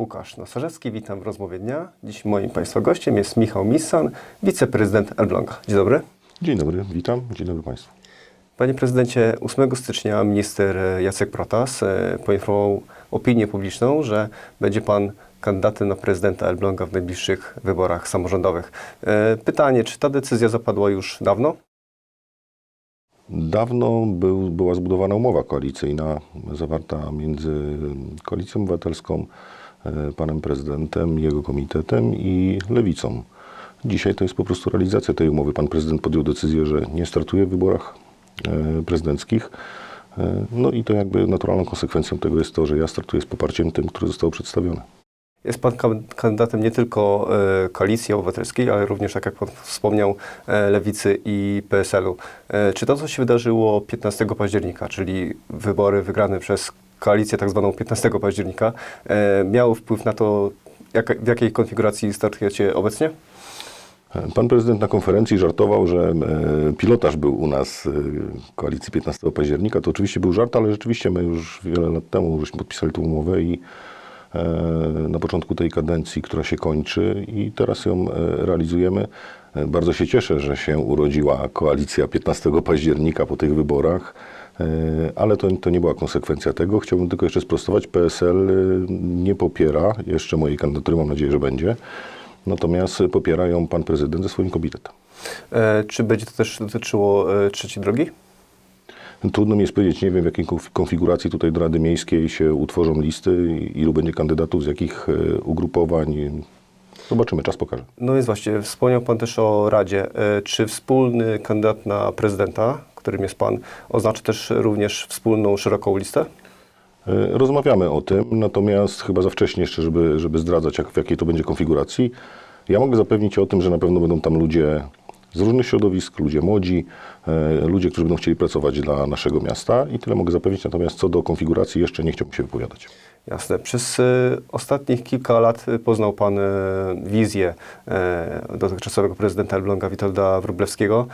Łukasz Nosarzewski, witam w rozmowie dnia. Dziś moim Państwa gościem jest Michał Missan, wiceprezydent Elbląga. Dzień dobry. Dzień dobry, witam. Dzień dobry Państwu. Panie prezydencie, 8 stycznia minister Jacek Protas e, poinformował opinię publiczną, że będzie pan kandydatem na prezydenta Elbląga w najbliższych wyborach samorządowych. E, Pytanie, czy ta decyzja zapadła już dawno? Dawno był, była zbudowana umowa koalicyjna zawarta między Koalicją Obywatelską, panem prezydentem, jego komitetem i lewicą. Dzisiaj to jest po prostu realizacja tej umowy. Pan prezydent podjął decyzję, że nie startuje w wyborach e, prezydenckich. E, No i to jakby naturalną konsekwencją tego jest to, że ja startuję z poparciem tym, które zostało przedstawione. Jest pan kan- kandydatem nie tylko e, Koalicji Obywatelskiej, ale również, tak jak pan wspomniał, e, Lewicy i PSL-u. E, Czy to, co się wydarzyło 15 października, czyli wybory wygrane przez koalicję tak zwaną 15 października, e, miało wpływ na to, jak, w jakiej konfiguracji startujecie obecnie? Pan prezydent na konferencji żartował, że e, pilotaż był u nas e, koalicji 15 października. To oczywiście był żart, ale rzeczywiście my już wiele lat temu żeśmy podpisali tę umowę i na początku tej kadencji, która się kończy i teraz ją realizujemy. E, Bardzo się cieszę, że się urodziła koalicja 15 października po tych wyborach. E, Ale to, to nie była konsekwencja tego. Chciałbym tylko jeszcze sprostować. PSL e, nie popiera jeszcze mojej kandydatury, mam nadzieję, że będzie. Natomiast popiera ją pan prezydent ze swoim komitetem. E, Czy będzie to też dotyczyło e, trzeciej drogi? Trudno mi jest powiedzieć, nie wiem w jakiej konf- konfiguracji tutaj do Rady Miejskiej się utworzą listy, ilu będzie kandydatów, z jakich ugrupowań. Zobaczymy, czas pokaże. No więc właśnie, wspomniał Pan też o Radzie. E, Czy wspólny kandydat na prezydenta, którym jest Pan, oznacza też również wspólną, szeroką listę? E, Rozmawiamy o tym, natomiast chyba za wcześnie jeszcze, żeby, żeby zdradzać, jak, w jakiej to będzie konfiguracji. Ja mogę zapewnić o tym, że na pewno będą tam ludzie z różnych środowisk, ludzie młodzi, e, ludzie, którzy będą chcieli pracować dla naszego miasta i tyle mogę zapewnić, natomiast co do konfiguracji jeszcze nie chciałbym się wypowiadać. Jasne. Przez e, ostatnich kilka lat e, poznał Pan e, wizję dotychczasowego prezydenta Elbląga Witolda Wróblewskiego.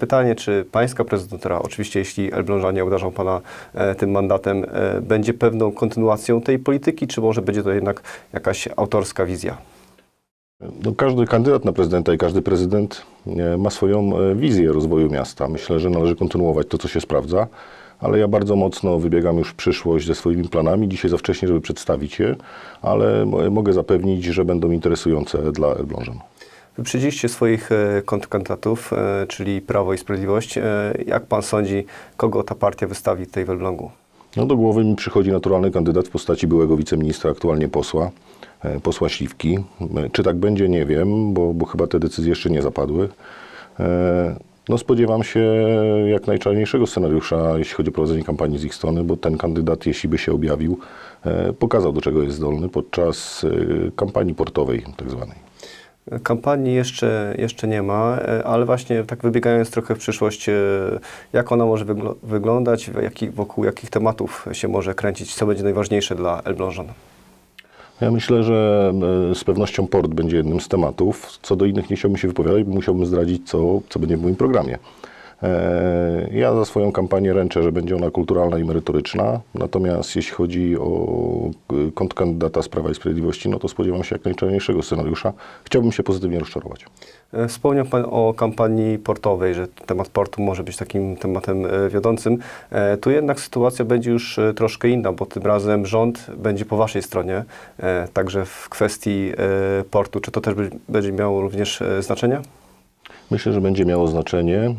Pytanie, czy Pańska prezydentura, oczywiście jeśli Elblążanie obdarzą Pana tym mandatem, będzie pewną kontynuacją tej polityki, czy może będzie to jednak jakaś autorska wizja? No, każdy kandydat na prezydenta i każdy prezydent ma swoją wizję rozwoju miasta. Myślę, że należy kontynuować to, co się sprawdza, ale ja bardzo mocno wybiegam już w przyszłość ze swoimi planami. Dzisiaj za wcześnie, żeby przedstawić je, ale mo- mogę zapewnić, że będą interesujące dla Elblążan. Wyprzedziliście swoich e, kontrkandydatów, e, czyli Prawo i Sprawiedliwość. E, Jak Pan sądzi, kogo ta partia wystawi tutaj w Elblągu? No do głowy mi przychodzi naturalny kandydat w postaci byłego wiceministra, aktualnie posła, posła Śliwki. Czy tak będzie, nie wiem, bo, bo chyba te decyzje jeszcze nie zapadły. No spodziewam się jak najczarniejszego scenariusza, jeśli chodzi o prowadzenie kampanii z ich strony, bo ten kandydat, jeśli by się objawił, e, pokazał do czego jest zdolny podczas e, kampanii portowej tak zwanej. Kampanii jeszcze, jeszcze nie ma, e, ale właśnie tak wybiegając trochę w przyszłość, jak ona może wygl- wyglądać, wokół jakich tematów się może kręcić, co będzie najważniejsze dla Elblążan? Ja myślę, że e, z pewnością port będzie jednym z tematów. Co do innych nie chciałbym się wypowiadać, bo musiałbym zdradzić, co, co będzie w moim programie. E, Ja za swoją kampanię ręczę, że będzie ona kulturalna i merytoryczna. Natomiast jeśli chodzi o kontrkandydata z Prawa i Sprawiedliwości, no to spodziewam się jak najczarniejszego scenariusza. Chciałbym się pozytywnie rozczarować. E, Wspomniał Pan o kampanii portowej, że temat portu może być takim tematem e, wiodącym. E, Tu jednak sytuacja będzie już troszkę inna, bo tym razem rząd będzie po Waszej stronie, także w kwestii portu. Czy to też będzie miało również znaczenie? Myślę, że będzie miało znaczenie.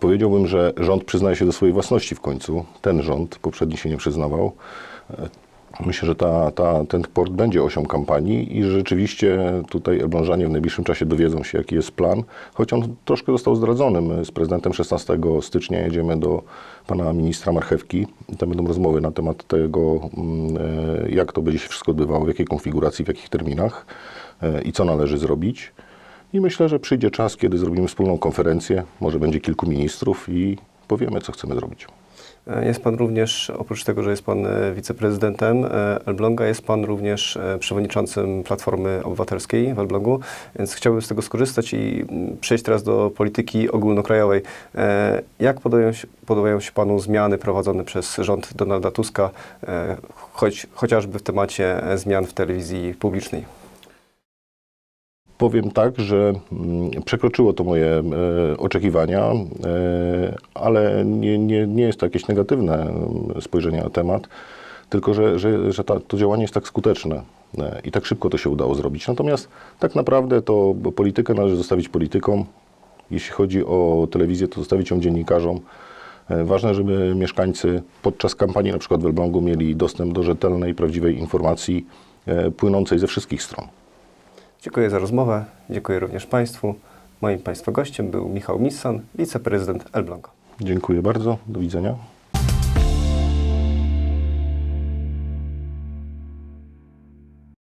Powiedziałbym, że rząd przyznaje się do swojej własności w końcu. Ten rząd, poprzedni się nie przyznawał. E, Myślę, że ta, ta, ten port będzie osią kampanii i rzeczywiście tutaj Elblążanie w najbliższym czasie dowiedzą się, jaki jest plan, choć on troszkę został zdradzony. My z prezydentem 16 stycznia jedziemy do pana ministra Marchewki i tam będą rozmowy na temat tego, mm, e, jak to będzie się wszystko odbywało, w jakiej konfiguracji, w jakich terminach e, i co należy zrobić. I myślę, że przyjdzie czas, kiedy zrobimy wspólną konferencję, może będzie kilku ministrów i powiemy, co chcemy zrobić. E, Jest Pan również, oprócz tego, że jest Pan e, wiceprezydentem e, Elbląga, jest Pan również przewodniczącym Platformy Obywatelskiej w Elblągu, więc chciałbym z tego skorzystać i mm, przejść teraz do polityki ogólnokrajowej. Jak podobają się, podobają się Panu zmiany prowadzone przez rząd Donalda Tuska, choć, chociażby w temacie zmian w telewizji publicznej? Powiem tak, że mm, przekroczyło to moje e, oczekiwania, e, ale nie, nie, nie jest to jakieś negatywne mm, spojrzenie na temat, tylko że, że, że ta, to działanie jest tak skuteczne e, i tak szybko to się udało zrobić. Natomiast tak naprawdę to politykę należy zostawić politykom. Jeśli chodzi o telewizję, to zostawić ją dziennikarzom. Ważne, żeby mieszkańcy podczas kampanii, na przykład w Elblągu, mieli dostęp do rzetelnej, prawdziwej informacji płynącej ze wszystkich stron. Dziękuję za rozmowę, dziękuję również Państwu. Moim Państwa gościem był Michał Missan, wiceprezydent Elbląga. Dziękuję bardzo. Do widzenia.